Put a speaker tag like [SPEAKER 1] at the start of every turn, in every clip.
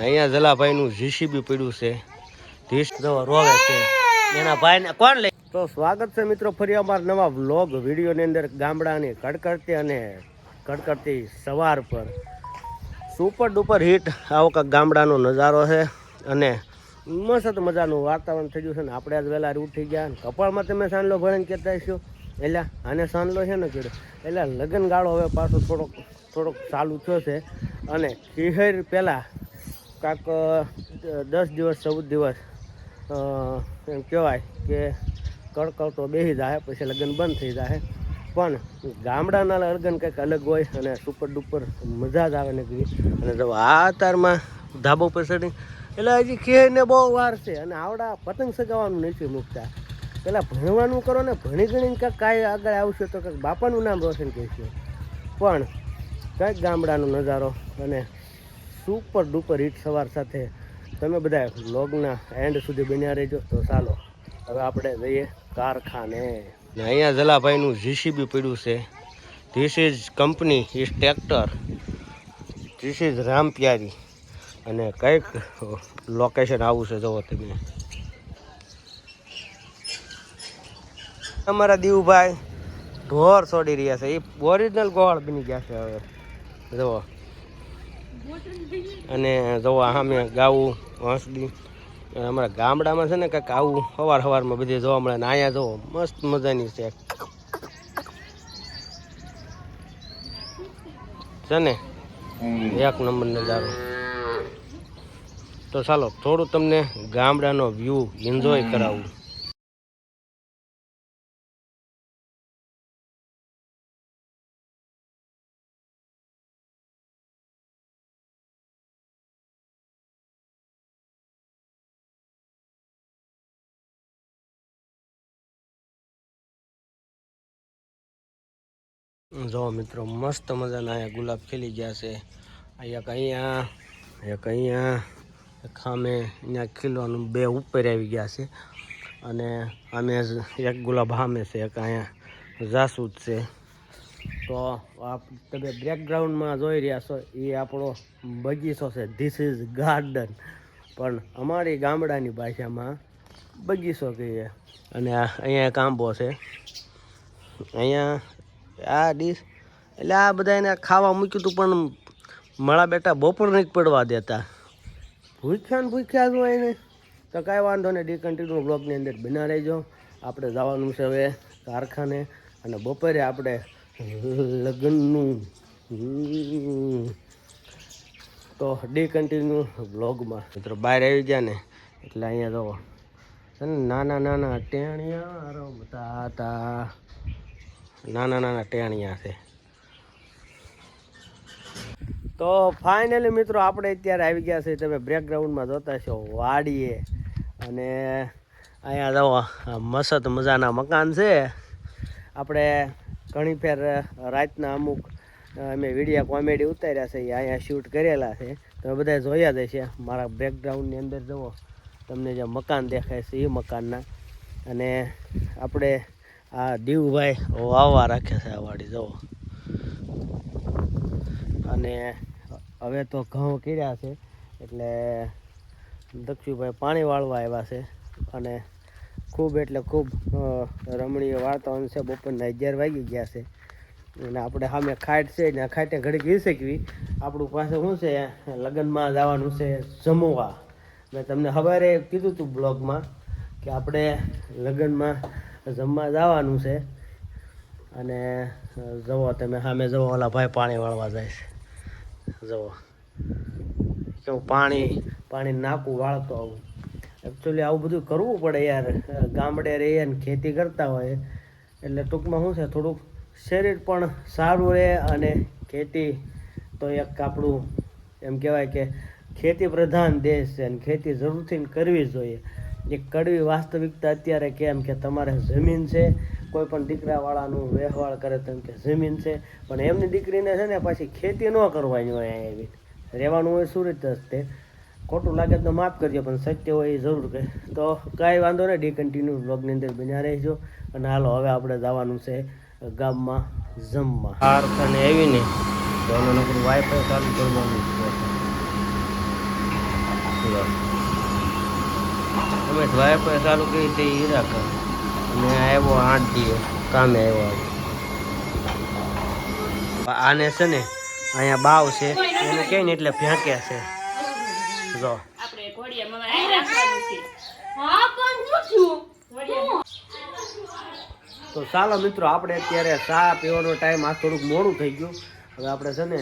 [SPEAKER 1] અહીંયા જલાભાઈનું જીસીબી પડ્યું છે. ધીસ રોવે છે. એના ભાઈને કોણ લઈ? તો સ્વાગત છે મિત્રો ફરી અમારા નવા વ્લોગ વિડીયોની અંદર ગામડાની કડકડતી અને કડકડતી સવાર પર. સુપર ડુપર હિટ આવો કાંક ગામડાનો નજારો છે અને મસ્ત મજાનું વાતાવરણ થઈ ગયું છે ને આપણે આજ વહેલા ઉઠી ગયા કપાળમાં તમે સાંજલો ભણીને કહેતા છો એટલે આને સાંજલો છે ને કીધું. એટલે લગ્ન ગાળો હવે પાછો થોડોક થોડોક ચાલુ થયો છે. અને ખીહેર પહેલાં કાંક દસ દિવસ, ચૌદ દિવસ એમ કહેવાય કે કડકડતો બેસી જાય પછી લગ્ન બંધ થઈ જાય પણ ગામડાના લગ્ન કંઈક અલગ હોય અને સુપર ડુપર મજા જ આવે નીકળી અને જો આ તારમાં ધાબો પર એટલે હજી ખેને બહુ વાર છે અને આવડા પતંગ સગાવવાનું નથી મૂકતા. પેલા ભણવાનું કરો ને, ભણી ગણીને કાંઈક કાંઈ આગળ આવશે તો કંઈક બાપાનું નામ રોશન કહેશે પણ કંઈક ગામડાનો નજારો અને સુપર ડુપર હિટ સવાર સાથે. તમે બધા વ્લોગના એન્ડ સુધી બન્યા રહેજો. તો ચાલો, હવે આપણે જઈએ કારખાને. અહીંયા જલાભાઈનું જીસીબી પડ્યું છે. This is company is tractor this is Rampyari અને કંઈક લોકેશન આવું છે, જુઓ તમે. અમારા દીવભાઈ ઢોર છોડી રહ્યા છે. એ ઓરિજિનલ ગોળ બની ગયા છે હવે. જુઓ. અને જોવા સામે ગાવું વાંસળી. અમારા ગામડામાં છે ને કંઈક આવું સવાર સવારમાં બધે જોવા મળે ને અહીંયા જુઓ, મસ્ત મજાની છે. છે ને? એક નંબર નજારો. તો ચાલો, થોડું તમને ગામડાનો વ્યૂ એન્જોય કરાવું. જો મિત્રો, મસ્ત મજાના અહીંયા ગુલાબ ખીલી ગયા છે. અહીંયા અહીંયા એક અહીંયા એક અહીંયા ખીલવાનું બે ઉપર આવી ગયા છે. અને અમે એક ગુલાબ હામે છે, એક અહીંયા જાસૂદ છે. તો આપ તમે બેકગ્રાઉન્ડમાં જોઈ રહ્યા છો, એ આપણો બગીચો છે. ધીસ ઇઝ ગાર્ડન પણ અમારી ગામડાની ભાષામાં બગીચો કહીએ. અને અહીંયા એક આંબો છે. અહીંયા આ ડીશ. એટલે આ બધા એને ખાવા મૂક્યું હતું, પણ મારા બેટા બપોર નહીં પડવા દેતા. ભૂખ્યા ને ભૂખ્યા જ હોય તો કાંઈ વાંધો નહીં, ડી કન્ટિન્યુ બ્લોગની અંદર બના રહેજો. આપણે જવાનું છે હવે કારખાને, અને બપોરે આપણે લગ્નનું. તો ડી કન્ટિન્યુ બ્લોગમાં મિત્રો, બહાર આવી ગયા ને, એટલે અહીંયા ને નાના નાના ટેણિયા રમતા હતા નાના નાના ટેણિયા છે. તો ફાઇનલી મિત્રો આપણે અત્યારે આવી ગયા છે, તમે બ્રેકગ્રાઉન્ડમાં જોતા છો, વાડીએ. અને અહીંયા જવો મસ્ત મજાના મકાન છે. આપણે ઘણી ફેર રાતના અમુક અમે વીડિયો કોમેડી ઉતાર્યા છે, એ અહીંયા શૂટ કરેલા છે. તમે બધા જોયા જ હશે, મારા બેકગ્રાઉન્ડની અંદર જુઓ, તમને જે મકાન દેખાય છે, એ મકાનના. અને આપણે આ દીવભાઈ વાવવા રાખે છે આ વાડી જુઓ. અને હવે તો ઘઉં કર્યા છે, એટલે દક્ષુભાઈ પાણી વાળવા આવ્યા છે. અને ખૂબ એટલે ખૂબ રમણીય વાતાવરણ છે. બપોરના અગિયાર વાગી ગયા છે. અને આપણે સામે ખાટ છે, ને ખાટે ઘડીક શકવી આપણું પાસે શું છે, લગ્નમાં જવાનું છે જમવા. મેં તમને સવારે કીધું હતું બ્લોગમાં કે આપણે લગ્નમાં જમવા જવાનું છે. અને જવો તમે સામે જવો ઓલા ભાઈ પાણી વાળવા જાય છે. જવો કેવું પાણી પાણી નાકું વાળતો આવું. એકચ્યુઅલી આવું બધું કરવું પડે યાર. ગામડે રહીએ ને ખેતી કરતા હોય, એટલે ટૂંકમાં શું છે, થોડુંક શરીર પણ સારું રહે અને ખેતી તો એક આપણું એમ કહેવાય કે ખેતી પ્રધાન દેશ છે અને ખેતી જરૂરથી કરવી જોઈએ. એક કડવી વાસ્તવિકતા અત્યારે કેમ કે તમારે જમીન છે, કોઈ પણ દીકરાવાળાનું વ્યવહાર કરે તેમ કે જમીન છે. પણ એમની દીકરીને છે ને પાછી ખેતી ન કરવાની હોય અહીંયા એવી રહેવાનું હોય સુરત જ ખોટું લાગે તો માફ કરજો, પણ સત્ય હોય એ જરૂર કહે તો કાંઈ વાંધો નહીં ડી કન્ટિન્યુ બ્લોગની અંદર બન્યા રહેજો. અને હાલો, હવે આપણે જવાનું છે ગામમાં જમવા. કારખાને આવીને તો એનું વાઈફાઈ ચાલુ કરવાનું છે. અમે વાઈફાઈ ચાલુ કરી તે હીરા અને આવ્યો આઠ દિવસ કામે આવ્યો આજે. આને છે ને અહીંયા બાવ છે એને કહે ને એટલે ફેંકે છે. જો. તો ચાલો મિત્રો આપણે અત્યારે ચા પીવાનો ટાઈમ આ થોડુંક મોડું થઈ ગયું. હવે આપણે છે ને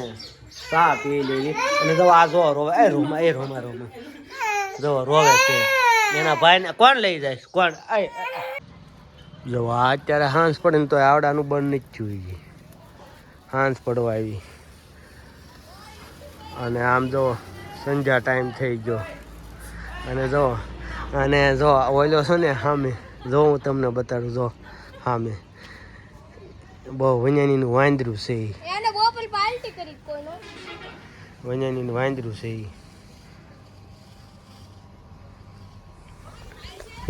[SPEAKER 1] ચા પી લેવી અને જો આ જો રોવે એ રોમા એ રોમા રોમા. જો રોવે છે. એના ભાઈને કોણ લઈ જાય? કોણ? જો અત્યારે હાંસ પડે ને તો આવડાનું બંધ નથી થયું. હાંસ પડવા આવી. અને આમ જો સંજા ટાઈમ થઈ ગયો. અને જો અને જો ઓલો છે ને સામે જો હું તમને બતાડું જો સામે બહુ વૈયાનીનું વાંદરું છે વૈયાનીનું વાંદરું છે ઈ.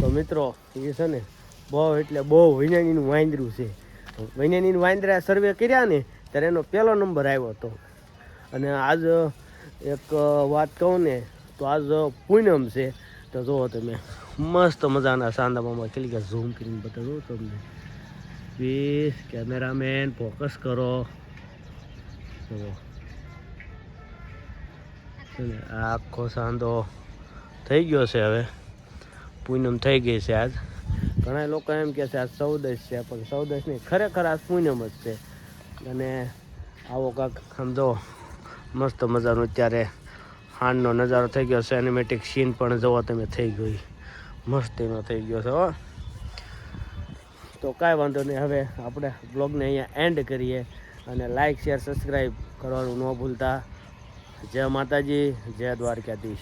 [SPEAKER 1] તો મિત્રો, એ છે ને, બહુ એટલે બહુ વૈયાનીનું વાંદરું છે. વૈયાનીનું વાંદરા સર્વે કર્યા ને, ત્યારે એનો પહેલો નંબર આવ્યો હતો. અને આજ એક વાત કહું ને, તો આજ પૂનમ છે. તો જુઓ તમે, મસ્ત મજાના સાંદામાં કેટલી કે ઝૂમ કરીને બતાવું તમને. પ્લીઝ કેમેરામેન ફોકસ કરો. જુઓ. આખો સાંધો થઈ ગયો છે હવે. પૂનમ થઈ ગઈ છે આજ. ઘણા લોકો એમ કહે છે આજ ચૌદશ છે, પણ ચૌદશ નહીં, ખરેખર આજ પૂનમ જ છે. અને આવો કાંક સમજો મસ્ત મજાનો અત્યારે હાંડનો નજારો થઈ ગયો છે એનિમેટિક સીન પણ જોવો તમે થઈ ગઈ. મસ્તીનો થઈ ગયો છે, હો. તો કાંઈ વાંધો નહીં, હવે આપણે બ્લોગને અહીંયા એન્ડ કરીએ અને લાઇક શેર સબસ્ક્રાઈબ કરવાનું ન ભૂલતા. જય માતાજી, જય દ્વારકાધીશ.